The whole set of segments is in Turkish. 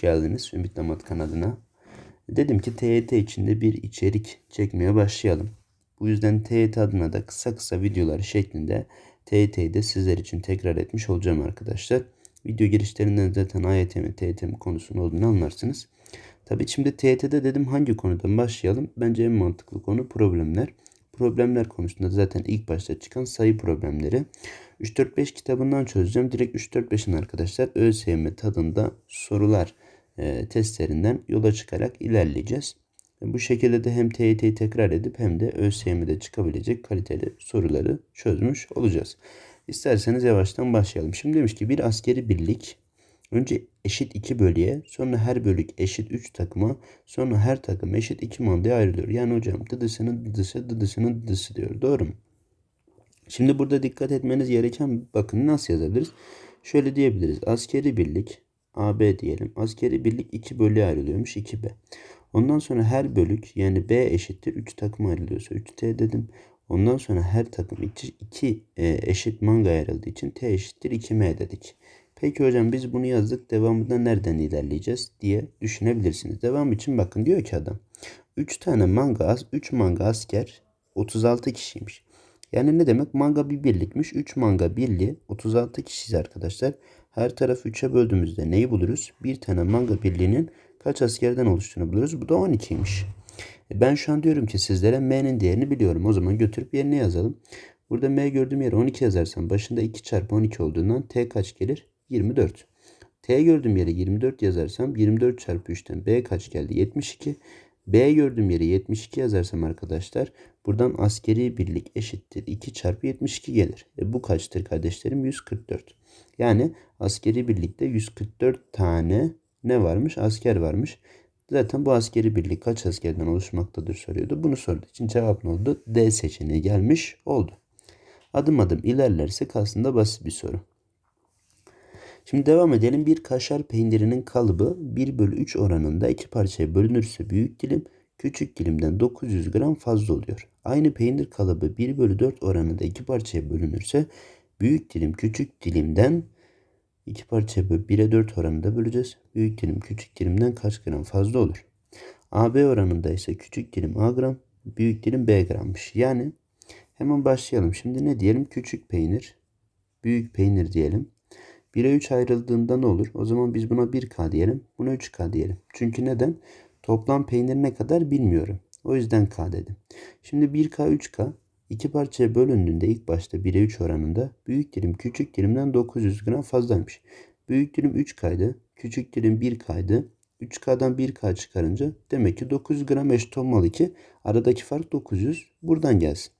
geldiniz Ümit Damat kanalına. Dedim ki TYT içinde bir içerik çekmeye başlayalım. Bu yüzden TYT adına da kısa kısa videolar şeklinde TYT'yi de sizler için tekrar etmiş olacağım arkadaşlar. Video girişlerinden zaten AYT mi TYT mi konusunun olduğunu anlarsınız. Tabi şimdi TYT'de dedim hangi konudan başlayalım? Bence en mantıklı konu problemler. Problemler konusunda zaten ilk başta çıkan sayı problemleri. 3-4-5 kitabından çözeceğim. Direkt 3-4-5'in arkadaşlar ÖSYM tadında sorular e, testlerinden yola çıkarak ilerleyeceğiz. Bu şekilde de hem TYT'yi tekrar edip hem de ÖSYM'de çıkabilecek kaliteli soruları çözmüş olacağız. İsterseniz yavaştan başlayalım. Şimdi demiş ki bir askeri birlik önce eşit iki bölüye sonra her bölük eşit 3 takıma sonra her takım eşit 2 mandaya ayrılıyor. Yani hocam dıdısının dıdısı dıdısının dıdısı diyor. Doğru mu? Şimdi burada dikkat etmeniz gereken bakın nasıl yazabiliriz? Şöyle diyebiliriz. Askeri birlik AB diyelim. Askeri birlik 2 bölüye ayrılıyormuş 2B. Ondan sonra her bölük yani B eşittir 3 takım ayrılıyorsa 3T dedim. Ondan sonra her takım 2 e, eşit manga ayrıldığı için T eşittir 2M dedik. Peki hocam biz bunu yazdık. Devamında nereden ilerleyeceğiz diye düşünebilirsiniz. Devam için bakın diyor ki adam. 3 tane manga, 3 manga asker 36 kişiymiş. Yani ne demek? Manga bir birlikmiş. 3 manga birliği 36 kişiyiz arkadaşlar. Her tarafı 3'e böldüğümüzde neyi buluruz? Bir tane manga birliğinin kaç askerden oluştuğunu buluruz. Bu da 12'ymiş. E ben şu an diyorum ki sizlere M'nin değerini biliyorum. O zaman götürüp yerine yazalım. Burada M gördüğüm yere 12 yazarsam başında 2 çarpı 12 olduğundan T kaç gelir? 24. T gördüğüm yere 24 yazarsam 24 çarpı 3'ten B kaç geldi? 72. B gördüğüm yere 72 yazarsam arkadaşlar buradan askeri birlik eşittir 2 çarpı 72 gelir. E bu kaçtır kardeşlerim? 144. Yani askeri birlikte 144 tane ne varmış? Asker varmış. Zaten bu askeri birlik kaç askerden oluşmaktadır soruyordu. Bunu sorduğu için cevap ne oldu? D seçeneği gelmiş oldu. Adım adım ilerlersek aslında basit bir soru. Şimdi devam edelim. Bir kaşar peynirinin kalıbı 1 bölü 3 oranında iki parçaya bölünürse büyük dilim küçük dilimden 900 gram fazla oluyor. Aynı peynir kalıbı 1 bölü 4 oranında iki parçaya bölünürse büyük dilim küçük dilimden iki parçaya böl 1'e 4 oranında böleceğiz. Büyük dilim küçük dilimden kaç gram fazla olur? AB oranında ise küçük dilim A gram, büyük dilim B grammış. Yani hemen başlayalım. Şimdi ne diyelim? Küçük peynir, büyük peynir diyelim. 1'e 3 ayrıldığında ne olur? O zaman biz buna 1K diyelim. Buna 3K diyelim. Çünkü neden? Toplam peynir ne kadar bilmiyorum. O yüzden K dedim. Şimdi 1K 3K iki parçaya bölündüğünde ilk başta 1'e 3 oranında büyük dilim küçük dilimden 900 gram fazlaymış. Büyük dilim 3K'ydı. Küçük dilim 1K'ydı. 3K'dan 1K çıkarınca demek ki 900 gram eşit olmalı ki aradaki fark 900 buradan gelsin.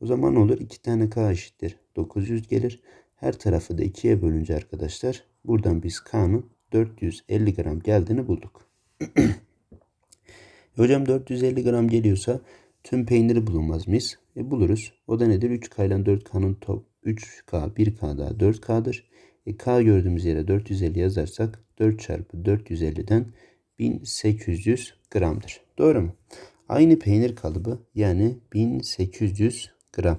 O zaman olur? 2 tane K eşittir. 900 gelir. Her tarafı da 2'ye bölünce arkadaşlar buradan biz K'nın 450 gram geldiğini bulduk. Hocam 450 gram geliyorsa tüm peyniri bulunmaz mıyız? E buluruz. O da nedir? 3K ile 4K'nın top 3K, 1K daha 4K'dır. E K gördüğümüz yere 450 yazarsak 4 çarpı 450'den 1800 gramdır. Doğru mu? Aynı peynir kalıbı yani 1800 gram.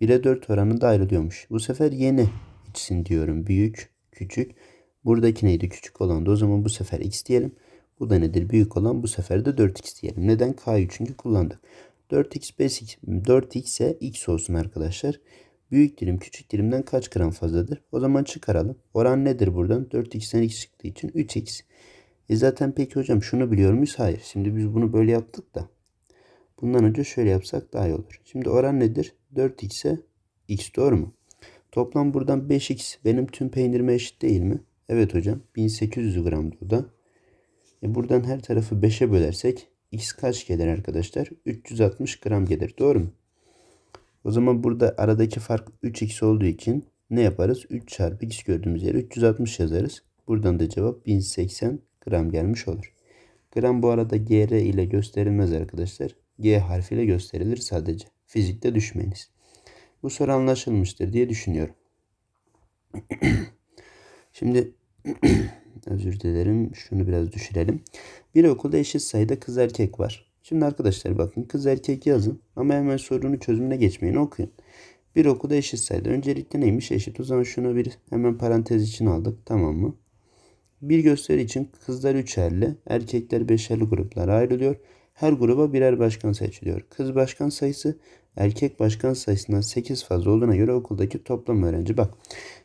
1'e 4 oranında ayrılıyormuş. Bu sefer yeni içsin diyorum. Büyük, küçük. Buradaki neydi? Küçük olan da o zaman bu sefer x diyelim. Bu da nedir? Büyük olan bu sefer de 4x diyelim. Neden? K'yı çünkü kullandık. 4x 5x 4x ise x olsun arkadaşlar. Büyük dilim küçük dilimden kaç gram fazladır? O zaman çıkaralım. Oran nedir buradan? 4x'ten x çıktığı için 3x. E zaten peki hocam şunu biliyor muyuz? Hayır. Şimdi biz bunu böyle yaptık da. Bundan önce şöyle yapsak daha iyi olur. Şimdi oran nedir? 4x'e x doğru mu? Toplam buradan 5x benim tüm peynirime eşit değil mi? Evet hocam 1800 gram bu da. E buradan her tarafı 5'e bölersek x kaç gelir arkadaşlar? 360 gram gelir doğru mu? O zaman burada aradaki fark 3x olduğu için ne yaparız? 3 çarpı x gördüğümüz yere 360 yazarız. Buradan da cevap 1080 gram gelmiş olur. Gram bu arada gr ile gösterilmez arkadaşlar. G harfiyle gösterilir sadece. Fizikte düşmeyiniz. Bu soru anlaşılmıştır diye düşünüyorum. Şimdi özür dilerim. Şunu biraz düşürelim. Bir okulda eşit sayıda kız erkek var. Şimdi arkadaşlar bakın kız erkek yazın ama hemen sorunun çözümüne geçmeyin okuyun. Bir okulda eşit sayıda. Öncelikle neymiş eşit? O zaman şunu bir hemen parantez için aldık. Tamam mı? Bir gösteri için kızlar üçerli, erkekler beşerli gruplara ayrılıyor. Her gruba birer başkan seçiliyor. Kız başkan sayısı erkek başkan sayısından 8 fazla olduğuna göre okuldaki toplam öğrenci. Bak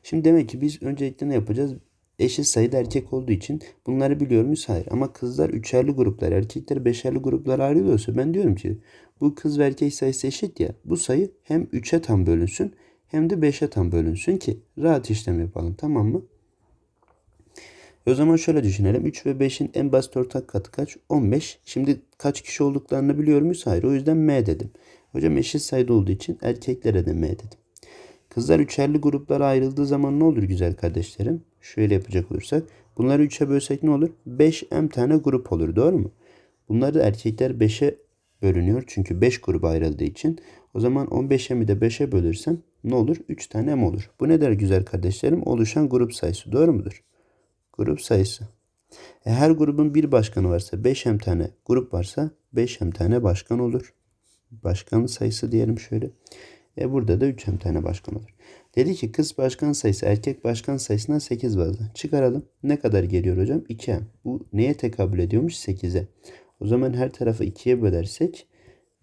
şimdi demek ki biz öncelikle ne yapacağız? Eşit sayıda erkek olduğu için bunları biliyor muyuz? Hayır. Ama kızlar üçerli gruplar, erkekler beşerli gruplara ayrılıyorsa ben diyorum ki bu kız ve erkek sayısı eşit ya. Bu sayı hem 3'e tam bölünsün hem de 5'e tam bölünsün ki rahat işlem yapalım tamam mı? O zaman şöyle düşünelim. 3 ve 5'in en basit ortak katı kaç? 15. Şimdi kaç kişi olduklarını biliyor muyuz? Hayır. O yüzden M dedim. Hocam eşit sayıda olduğu için erkeklere de M dedim. Kızlar üçerli gruplara ayrıldığı zaman ne olur güzel kardeşlerim? Şöyle yapacak olursak. Bunları 3'e bölsek ne olur? 5 M tane grup olur. Doğru mu? Bunları erkekler 5'e bölünüyor. Çünkü 5 gruba ayrıldığı için. O zaman 15'e mi de 5'e bölürsem ne olur? 3 tane M olur. Bu ne der güzel kardeşlerim? Oluşan grup sayısı. Doğru mudur? Grup sayısı. E her grubun bir başkanı varsa 5 hem tane grup varsa 5 hem tane başkan olur. Başkan sayısı diyelim şöyle. E burada da 3 hem tane başkan olur. Dedi ki kız başkan sayısı erkek başkan sayısından 8 fazla. Çıkaralım. Ne kadar geliyor hocam? 2 hem. Bu neye tekabül ediyormuş? 8'e. O zaman her tarafı 2'ye bölersek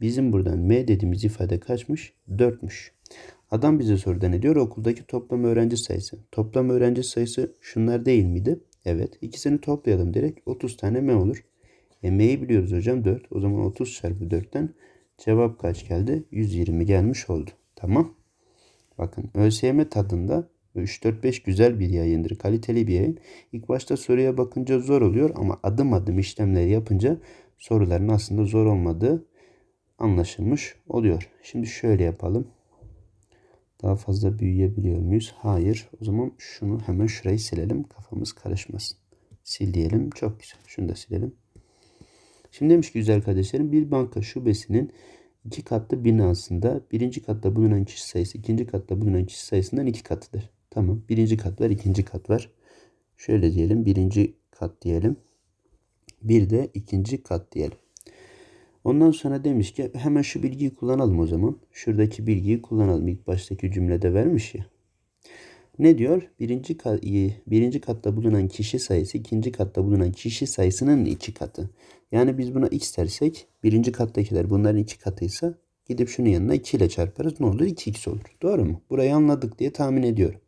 bizim buradan M dediğimiz ifade kaçmış? 4'müş. Adam bize soruda ne diyor? Okuldaki toplam öğrenci sayısı. Toplam öğrenci sayısı şunlar değil miydi? Evet. İkisini toplayalım direkt. 30 tane M olur. E, M'yi biliyoruz hocam 4. O zaman 30 çarpı 4'ten cevap kaç geldi? 120 gelmiş oldu. Tamam. Bakın ÖSYM tadında 3-4-5 güzel bir yayındır. Kaliteli bir yayın. İlk başta soruya bakınca zor oluyor ama adım adım işlemleri yapınca soruların aslında zor olmadığı anlaşılmış oluyor. Şimdi şöyle yapalım. Daha fazla büyüyebiliyor muyuz? Hayır. O zaman şunu hemen şurayı silelim. Kafamız karışmasın. Sil diyelim. Çok güzel. Şunu da silelim. Şimdi demiş ki güzel kardeşlerim bir banka şubesinin iki katlı binasında birinci katta bulunan kişi sayısı ikinci katta bulunan kişi sayısından iki katıdır. Tamam. Birinci kat var, ikinci kat var. Şöyle diyelim. Birinci kat diyelim. Bir de ikinci kat diyelim. Ondan sonra demiş ki hemen şu bilgiyi kullanalım o zaman. Şuradaki bilgiyi kullanalım. İlk baştaki cümlede vermiş ya. Ne diyor? Birinci, kat, birinci katta bulunan kişi sayısı ikinci katta bulunan kişi sayısının iki katı. Yani biz buna x dersek birinci kattakiler bunların iki katıysa gidip şunun yanına 2 ile çarparız. Ne olur? 2x olur. Doğru mu? Burayı anladık diye tahmin ediyorum.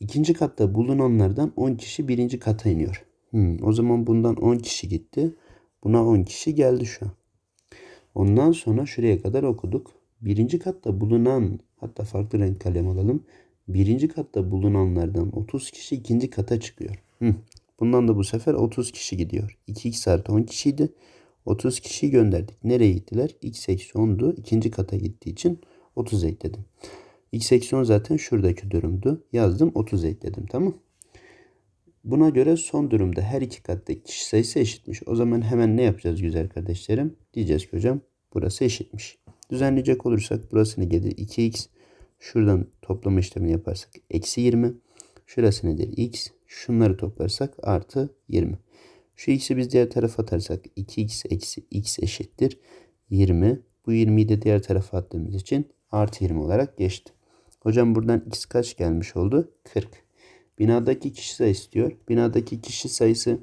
İkinci katta bulunanlardan 10 kişi birinci kata iniyor. Hmm, o zaman bundan 10 kişi gitti. Buna 10 kişi geldi şu an. Ondan sonra şuraya kadar okuduk. Birinci katta bulunan hatta farklı renk kalem alalım. Birinci katta bulunanlardan 30 kişi ikinci kata çıkıyor. Hı. Bundan da bu sefer 30 kişi gidiyor. 2x artı 10 kişiydi. 30 kişiyi gönderdik. Nereye gittiler? x eksi 10'du. İkinci kata gittiği için 30 ekledim. x eksi 10 zaten şuradaki durumdu. Yazdım 30 ekledim. Tamam. Buna göre son durumda her iki kattaki kişi sayısı eşitmiş. O zaman hemen ne yapacağız güzel kardeşlerim? Diyeceğiz ki hocam burası eşitmiş. Düzenleyecek olursak burası ne gelir? 2x. Şuradan toplama işlemini yaparsak eksi 20. Şurası nedir? x. Şunları toplarsak artı 20. Şu x'i biz diğer tarafa atarsak 2x eksi x eşittir 20. Bu 20'yi de diğer tarafa attığımız için artı 20 olarak geçti. Hocam buradan x kaç gelmiş oldu? 40. Binadaki kişi sayısı diyor. Binadaki kişi sayısı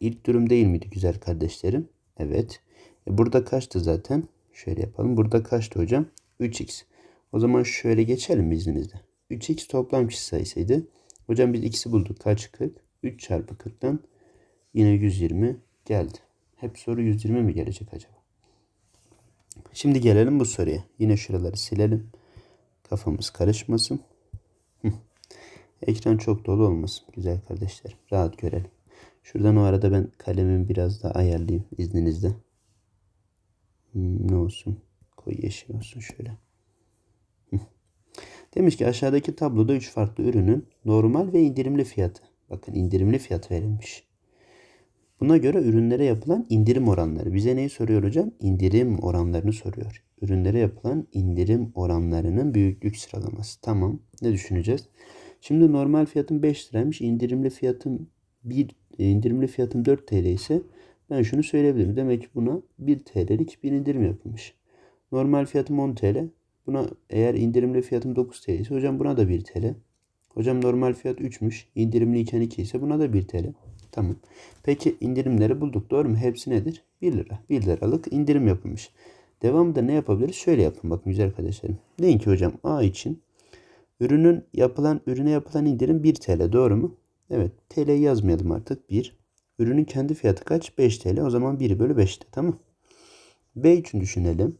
ilk durum değil miydi güzel kardeşlerim? Evet. E burada kaçtı zaten? Şöyle yapalım. Burada kaçtı hocam? 3x. O zaman şöyle geçelim izninizle. 3x toplam kişi sayısıydı. Hocam biz x'i bulduk. Kaç 40? 3 çarpı 40'tan yine 120 geldi. Hep soru 120 mi gelecek acaba? Şimdi gelelim bu soruya. Yine şuraları silelim. Kafamız karışmasın. Ekran çok dolu olmasın güzel kardeşler. Rahat görelim. Şuradan o arada ben kalemimi biraz daha ayarlayayım izninizle. Ne olsun? Koyu yeşil olsun şöyle. Demiş ki aşağıdaki tabloda 3 farklı ürünün normal ve indirimli fiyatı. Bakın indirimli fiyat verilmiş. Buna göre ürünlere yapılan indirim oranları. Bize neyi soruyor hocam? İndirim oranlarını soruyor. Ürünlere yapılan indirim oranlarının büyüklük sıralaması. Tamam. Ne düşüneceğiz? Şimdi normal fiyatım 5 liraymış. İndirimli fiyatım 1 indirimli fiyatım 4 TL ise ben şunu söyleyebilirim. Demek ki buna 1 TL'lik bir indirim yapılmış. Normal fiyatım 10 TL. Buna eğer indirimli fiyatım 9 TL ise hocam buna da 1 TL. Hocam normal fiyat 3'müş. İndirimli iken 2 ise buna da 1 TL. Tamam. Peki indirimleri bulduk. Doğru mu? Hepsi nedir? 1 lira. 1 liralık indirim yapılmış. Devamında ne yapabiliriz? Şöyle yapın bakın güzel arkadaşlarım. Deyin ki hocam A için ürünün yapılan ürüne yapılan indirim 1 TL. Doğru mu? Evet. TL yazmayalım artık. 1. Ürünün kendi fiyatı kaç? 5 TL. O zaman 1 bölü 5'te. Tamam. B için düşünelim.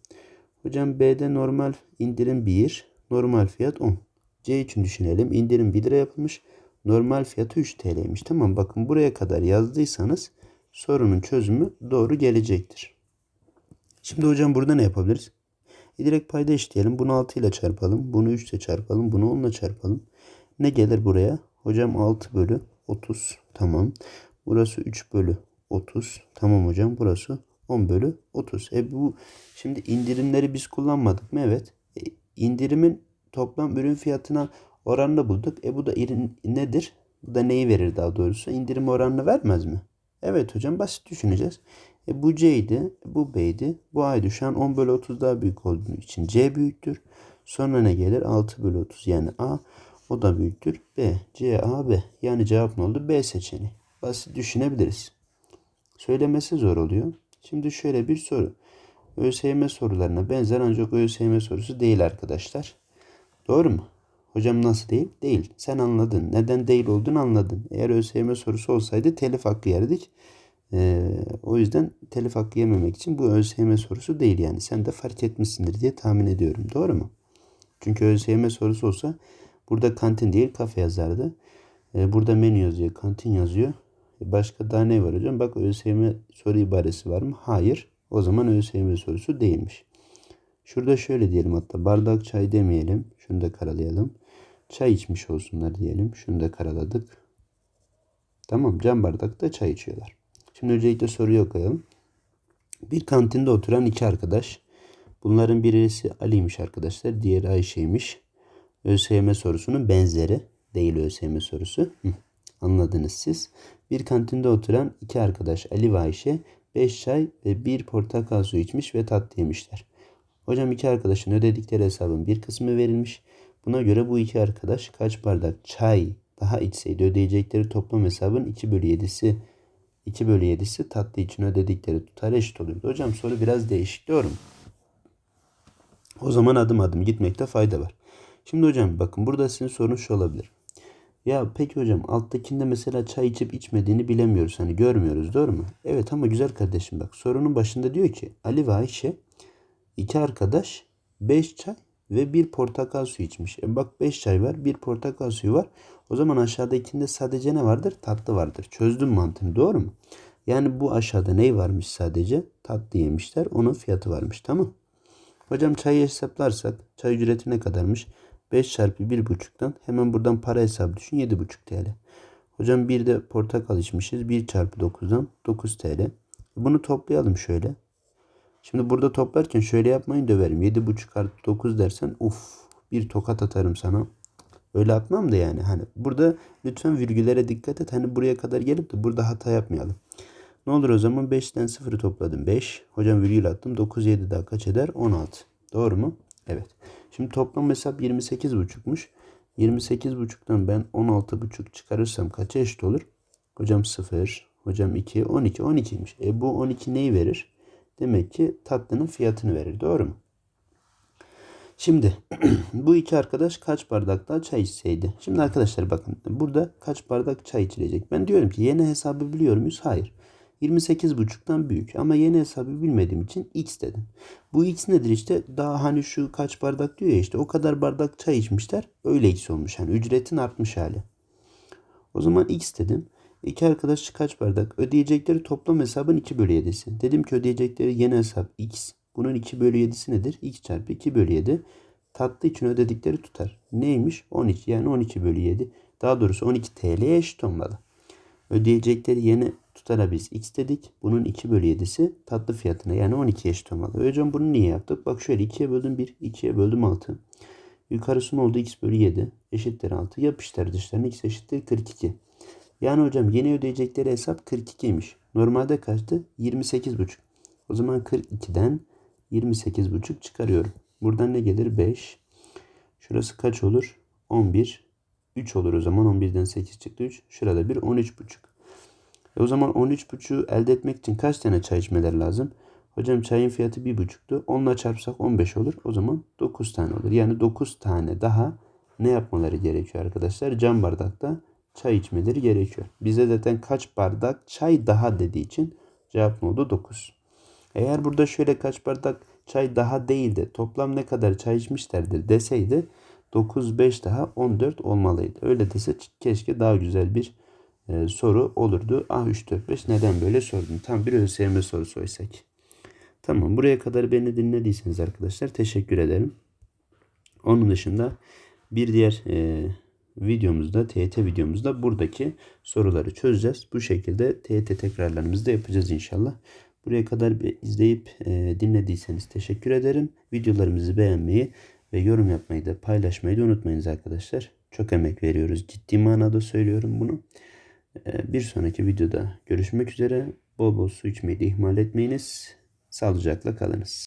Hocam B'de normal indirim 1. Normal fiyat 10. C için düşünelim. İndirim 1 lira yapılmış. Normal fiyatı 3 TL'ymiş. Tamam bakın buraya kadar yazdıysanız sorunun çözümü doğru gelecektir. Şimdi hocam burada ne yapabiliriz? E direkt payda eşitleyelim. Bunu 6 ile çarpalım. Bunu 3 ile çarpalım. Bunu 10 ile çarpalım. Ne gelir buraya? Hocam 6 bölü 30. Tamam. Burası 3 bölü 30. Tamam hocam. Burası 10 bölü 30. E bu şimdi indirimleri biz kullanmadık mı? Evet. E, indirimin toplam ürün fiyatına oranını bulduk. E bu da ürün nedir? Bu da neyi verir daha doğrusu? İndirim oranını vermez mi? Evet hocam basit düşüneceğiz. E bu C'ydi, bu B'ydi, bu A'ydı. Şu an 10 bölü 30 daha büyük olduğu için C büyüktür. Sonra ne gelir? 6 bölü 30 yani A. O da büyüktür. B, C, A, B. Yani cevap ne oldu? B seçeneği. Basit düşünebiliriz. Söylemesi zor oluyor. Şimdi şöyle bir soru. ÖSYM sorularına benzer ancak ÖSYM sorusu değil arkadaşlar. Doğru mu? Hocam nasıl değil? Değil. Sen anladın. Neden değil olduğunu anladın. Eğer ÖSYM sorusu olsaydı telif hakkı yerdik. Ee, o yüzden telif hakkı yememek için bu ÖSYM sorusu değil yani. Sen de fark etmişsindir diye tahmin ediyorum. Doğru mu? Çünkü ÖSYM sorusu olsa burada kantin değil kafe yazardı. Ee, burada menü yazıyor, kantin yazıyor. Başka daha ne var hocam? Bak ÖSYM soru ibaresi var mı? Hayır. O zaman ÖSYM sorusu değilmiş. Şurada şöyle diyelim hatta bardak çay demeyelim. Şunu da karalayalım. Çay içmiş olsunlar diyelim. Şunu da karaladık. Tamam cam bardakta çay içiyorlar. Şimdi öncelikle soruyu okuyalım. Bir kantinde oturan iki arkadaş. Bunların birisi Ali'ymiş arkadaşlar. Diğeri Ayşe'ymiş. ÖSYM sorusunun benzeri. Değil ÖSYM sorusu. Hı, anladınız siz. Bir kantinde oturan iki arkadaş Ali ve Ayşe 5 çay ve bir portakal suyu içmiş ve tatlı yemişler. Hocam iki arkadaşın ödedikleri hesabın bir kısmı verilmiş. Buna göre bu iki arkadaş kaç bardak çay daha içseydi ödeyecekleri toplam hesabın 2 bölü 7'si 2 bölü 7'si tatlı için ödedikleri tutar eşit oluyordu. Hocam soru biraz değişik mu? O zaman adım adım gitmekte fayda var. Şimdi hocam bakın burada sizin sorun şu olabilir. Ya peki hocam alttakinde mesela çay içip içmediğini bilemiyoruz. Hani görmüyoruz doğru mu? Evet ama güzel kardeşim bak sorunun başında diyor ki Ali ve Ayşe iki arkadaş 5 çay ve bir portakal suyu içmiş. E bak 5 çay var, bir portakal suyu var. O zaman aşağıdakinde sadece ne vardır? Tatlı vardır. Çözdüm mantığını doğru mu? Yani bu aşağıda ne varmış sadece? Tatlı yemişler. Onun fiyatı varmış. Tamam. Hocam çayı hesaplarsak çay ücreti ne kadarmış? 5 çarpı 1,5'tan hemen buradan para hesabı düşün 7,5 TL. Hocam bir de portakal içmişiz. 1 çarpı 9'dan 9 TL. Bunu toplayalım şöyle. Şimdi burada toplarken şöyle yapmayın döverim. 7,5 artı 9 dersen uf bir tokat atarım sana. Öyle atmam da yani. Hani burada lütfen virgüllere dikkat et. Hani buraya kadar gelip de burada hata yapmayalım. Ne olur o zaman 5'ten 0'ı topladım. 5. Hocam virgül attım. 9 7 daha kaç eder? 16. Doğru mu? Evet. Şimdi toplam hesap 28,5'muş. 28,5'tan ben 16,5 çıkarırsam kaça eşit olur? Hocam 0. Hocam 2. 12. 12'ymiş. E bu 12 neyi verir? Demek ki tatlının fiyatını verir. Doğru mu? Şimdi bu iki arkadaş kaç bardak daha çay içseydi? Şimdi arkadaşlar bakın burada kaç bardak çay içilecek? Ben diyorum ki yeni hesabı biliyor muyuz? Hayır. 28,5'tan büyük ama yeni hesabı bilmediğim için x dedim. Bu x nedir işte daha hani şu kaç bardak diyor ya işte o kadar bardak çay içmişler öyle x olmuş yani ücretin artmış hali. O zaman x dedim. İki arkadaş kaç bardak? Ödeyecekleri toplam hesabın 2 bölü 7'si. Dedim ki ödeyecekleri yeni hesap x. Bunun 2 bölü 7'si nedir? x çarpı 2 bölü 7. Tatlı için ödedikleri tutar. Neymiş? 12 yani 12 bölü 7. Daha doğrusu 12 TL'ye eşit olmalı. Ödeyecekleri yeni tutara biz x dedik. Bunun 2 bölü 7'si tatlı fiyatına yani 12 eşit olmalı. Hocam bunu niye yaptık? Bak şöyle 2'ye böldüm 1, 2'ye böldüm 6. Yukarısı ne oldu? x bölü 7 eşittir 6. Yapıştır dışlarına x eşittir 42. Yani hocam yeni ödeyecekleri hesap 42'ymiş. Normalde kaçtı? 28,5. O zaman 42'den 28,5 çıkarıyorum. Buradan ne gelir? 5. Şurası kaç olur? 11. 3 olur o zaman. 11'den 8 çıktı 3. Şurada bir 13,5. E o zaman 13,5'u elde etmek için kaç tane çay içmeleri lazım? Hocam çayın fiyatı 1,5'tu. 10 ile çarpsak 15 olur. O zaman 9 tane olur. Yani 9 tane daha ne yapmaları gerekiyor arkadaşlar? Cam bardakta çay içmeleri gerekiyor. Bize zaten kaç bardak çay daha dediği için cevap ne oldu? 9. Eğer burada şöyle kaç bardak çay daha değil de toplam ne kadar çay içmişlerdir deseydi 9 5 daha 14 olmalıydı. Öyle dese keşke daha güzel bir e, soru olurdu. Ah 3 4 5 neden böyle sordum? Tam bir ÖSYM sorusu oysak. Tamam buraya kadar beni dinlediyseniz arkadaşlar teşekkür ederim. Onun dışında bir diğer e, videomuzda TYT videomuzda buradaki soruları çözeceğiz. Bu şekilde TYT tekrarlarımızı da yapacağız inşallah. Buraya kadar izleyip e, dinlediyseniz teşekkür ederim. Videolarımızı beğenmeyi ve yorum yapmayı da paylaşmayı da unutmayınız arkadaşlar. Çok emek veriyoruz. Ciddi manada söylüyorum bunu. E, bir sonraki videoda görüşmek üzere. Bol bol su içmeyi de ihmal etmeyiniz. Sağlıcakla kalınız.